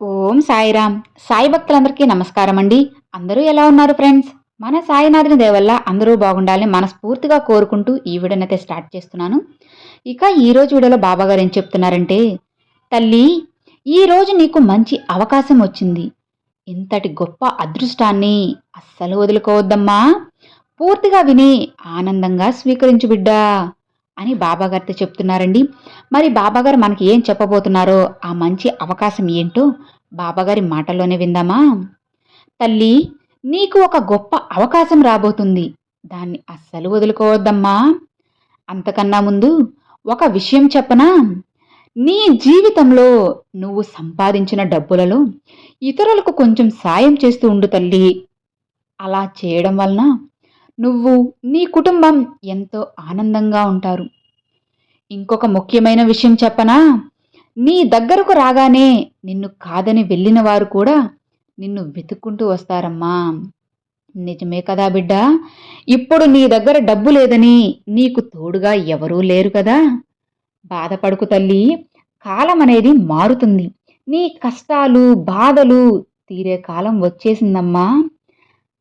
ఓం సాయిరామ్. సాయి భక్తులందరికీ నమస్కారం అండి అందరూ ఎలా ఉన్నారు ఫ్రెండ్స్? మన సాయినాథుని దేవల్ల అందరూ బాగుండాలని మనస్ఫూర్తిగా కోరుకుంటూ ఈ వీడియోనైతే స్టార్ట్ చేస్తున్నాను. ఇక ఈరోజు వీడియోలో బాబాగారు ఏం చెప్తున్నారంటే తల్లి ఈరోజు నీకు మంచి అవకాశం వచ్చింది. ఇంతటి గొప్ప అదృష్టాన్ని అస్సలు వదులుకోవద్దమ్మా. పూర్తిగా విని ఆనందంగా స్వీకరించు బిడ్డా. అని బాబాగారితో చెప్తున్నారండి. మరి బాబాగారు మనకి ఏం చెప్పబోతున్నారో ఆ మంచి అవకాశం ఏంటో బాబాగారి మాటల్లోనే విందామా? తల్లి నీకు ఒక గొప్ప అవకాశం రాబోతుంది. దాన్ని అస్సలు వదులుకోవద్దమ్మా. అంతకన్నా ముందు ఒక విషయం చెప్పనా? నీ జీవితంలో నువ్వు సంపాదించిన డబ్బులలో ఇతరులకు కొంచెం సాయం చేస్తూ ఉండు తల్లి. అలా చేయడం వలన నువ్వు నీ కుటుంబం ఎంతో ఆనందంగా ఉంటారు. ఇంకొక ముఖ్యమైన విషయం చెప్పనా? నీ దగ్గరకు రాగానే నిన్ను కాదని వెళ్ళిన వారు కూడా నిన్ను వెతుక్కుంటూ వస్తారమ్మా. నిజమే కదా బిడ్డ? ఇప్పుడు నీ దగ్గర డబ్బు లేదని నీకు తోడుగా ఎవరూ లేరు కదా? బాధపడుకు తల్లి కాలం అనేది మారుతుంది. నీ కష్టాలు బాధలు తీరే కాలం వచ్చేసిందమ్మా.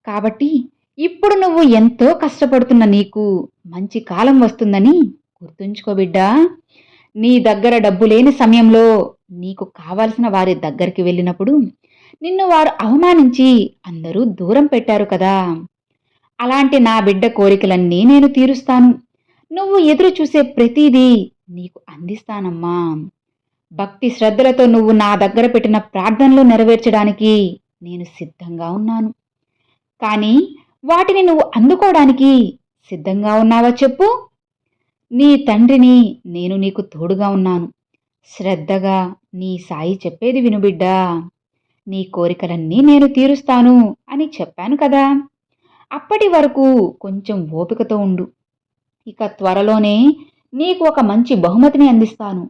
కాబట్టి ఇప్పుడు నువ్వు ఎంతో కష్టపడుతున్న నీకు మంచి కాలం వస్తుందని గుర్తుంచుకో బిడ్డా. నీ దగ్గర డబ్బు లేని సమయంలో నీకు కావలసిన వారి దగ్గరికి వెళ్ళినప్పుడు నిన్ను వారు అవమానించి అందరూ దూరం పెట్టారు కదా. అలాంటి నా బిడ్డ కోరికలన్నీ నేను తీరుస్తాను. నువ్వు ఎదురు చూసే ప్రతిదీ నీకు అందిస్తానమ్మా. భక్తి శ్రద్ధలతో నువ్వు నా దగ్గర పెట్టిన ప్రార్థనలు నెరవేర్చడానికి నేను సిద్ధంగా ఉన్నాను. కానీ వాటిని నువ్వు అందుకోవడానికి సిద్ధంగా ఉన్నావా చెప్పు. నీ తండ్రిని నేను నీకు తోడుగా ఉన్నాను. శ్రద్ధగా నీ సాయి చెప్పేది వినుబిడ్డా నీ కోరికలన్నీ నేను తీరుస్తాను అని చెప్పాను కదా. అప్పటి వరకు కొంచెం ఓపికతో ఉండు. ఇక త్వరలోనే నీకు ఒక మంచి బహుమతిని అందిస్తాను.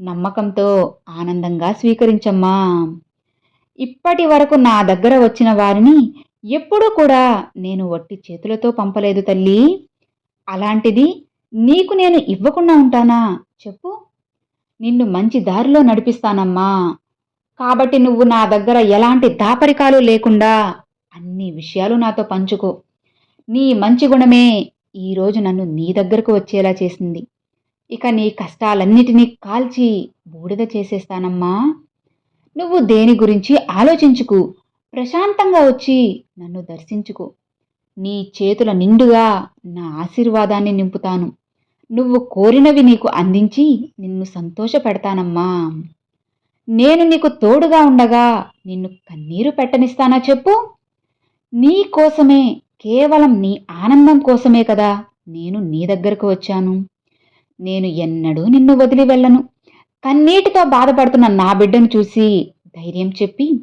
నమ్మకంతో ఆనందంగా స్వీకరించమ్మా. ఇప్పటి వరకు నా దగ్గర వచ్చిన వారిని ఎప్పుడూ కూడా నేను వట్టి చేతులతో పంపలేదు తల్లి. అలాంటిది నీకు నేను ఇవ్వకుండా ఉంటానా? చెప్పు. నిన్ను మంచి దారిలో నడిపిస్తానమ్మా. కాబట్టి నువ్వు నా దగ్గర ఎలాంటి దాపరికాలు లేకుండా అన్ని విషయాలు నాతో పంచుకో. నీ మంచి గుణమే ఈరోజు నన్ను నీ దగ్గరకు వచ్చేలా చేసింది. ఇక నీ కష్టాలన్నిటినీ కాల్చి బూడిద చేసేస్తానమ్మా. నువ్వు దేని గురించి ఆలోచించుకు? ప్రశాంతంగా వచ్చి నన్ను దర్శించుకో. నీ చేతుల నిండుగా నా ఆశీర్వాదాన్ని నింపుతాను. నువ్వు కోరినవి నీకు అందించి నిన్ను సంతోషపెడతానమ్మా. నేను నీకు తోడుగా ఉండగా నిన్ను కన్నీరు పెట్టనిస్తానా చెప్పు? నీ కోసమే కేవలం నీ ఆనందం కోసమే కదా నేను నీ దగ్గరకు వచ్చాను. నేను ఎన్నడూ నిన్ను వదిలి వెళ్ళను. కన్నీటితో బాధపడుతున్న నా బిడ్డను చూసి ధైర్యం చెప్పి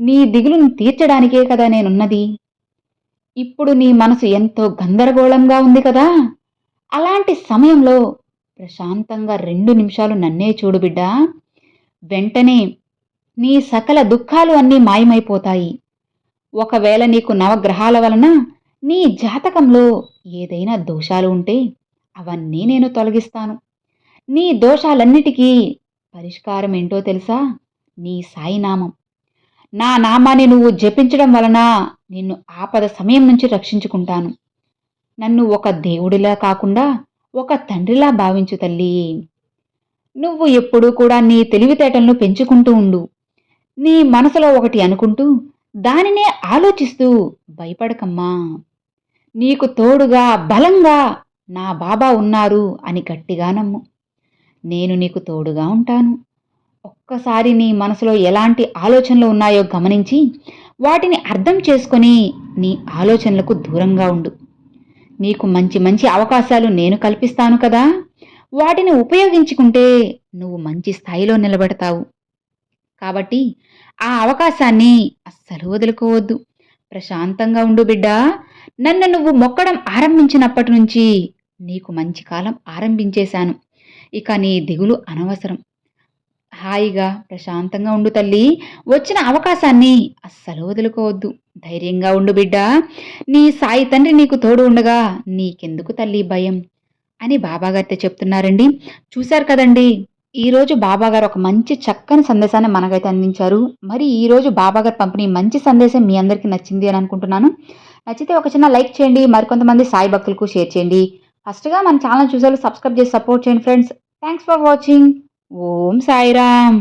నీ దిగులును తీర్చడానికే కదా నేనున్నది. ఇప్పుడు నీ మనసు ఎంతో గందరగోళంగా ఉంది కదా. అలాంటి సమయంలో ప్రశాంతంగా రెండు నిమిషాలు నన్నే చూడు బిడ్డా. వెంటనే నీ సకల దుఃఖాలు అన్నీ మాయమైపోతాయి. ఒకవేళ నీకు నవగ్రహాల వలన నీ జాతకంలో ఏదైనా దోషాలు ఉంటే అవన్నీ నేను తొలగిస్తాను. నీ దోషాలన్నిటికీ పరిష్కారం ఏంటో తెలుసా? నీ సాయినామం. నా నామాన్ని నువ్వు జపించడం వలన నిన్ను ఆపద సమయం నుంచి రక్షించుకుంటాను. నన్ను ఒక దేవుడిలా కాకుండా ఒక తండ్రిలా భావించు తల్లి. నువ్వు ఎప్పుడూ కూడా నీ తెలివితేటలను పెంచుకుంటూ ఉండు. నీ మనసులో ఒకటి అనుకుంటూ దానినే ఆలోచిస్తూ భయపడకమ్మా. నీకు తోడుగా బలంగా నా బాబా ఉన్నారు అని గట్టిగా నమ్ము. నేను నీకు తోడుగా ఉంటాను. ఒక్కసారి నీ మనసులో ఎలాంటి ఆలోచనలు ఉన్నాయో గమనించి వాటిని అర్థం చేసుకొని నీ ఆలోచనలకు దూరంగా ఉండు. నీకు మంచి మంచి అవకాశాలు నేను కల్పిస్తాను కదా. వాటిని ఉపయోగించుకుంటే నువ్వు మంచి స్థాయిలో నిలబడతావు. కాబట్టి ఆ అవకాశాన్ని అస్సలు వదులుకోవద్దు. ప్రశాంతంగా ఉండు బిడ్డా. నన్ను నువ్వు మొక్కడం ఆరంభించినప్పటి నుంచి నీకు మంచి కాలం ఆరంభించేశాను. ఇక నీ దిగులు అనవసరం. హాయిగా ప్రశాంతంగా ఉండు తల్లి. వచ్చిన అవకాశాన్ని అస్సలు వదులుకోవద్దు. ధైర్యంగా ఉండు బిడ్డ. నీ సాయి తండ్రి నీకు తోడు ఉండగా నీకెందుకు తల్లి భయం? అని బాబాగారితో చెప్తున్నారండి. చూశారు కదండి ఈరోజు బాబాగారు ఒక మంచి చక్కని సందేశాన్ని మనకైతే అందించారు. మరి ఈరోజు బాబాగారు పంపిణీ మంచి సందేశం మీ అందరికీ నచ్చింది అని అనుకుంటున్నాను. నచ్చితే ఒక చిన్న లైక్ చేయండి మరికొంతమంది సాయి భక్తులకు షేర్ చేయండి. ఫస్ట్గా మన ఛానల్ చూసారు సబ్స్క్రైబ్ చేసి సపోర్ట్ చేయండి friends. Thanks for watching. Om Sairam.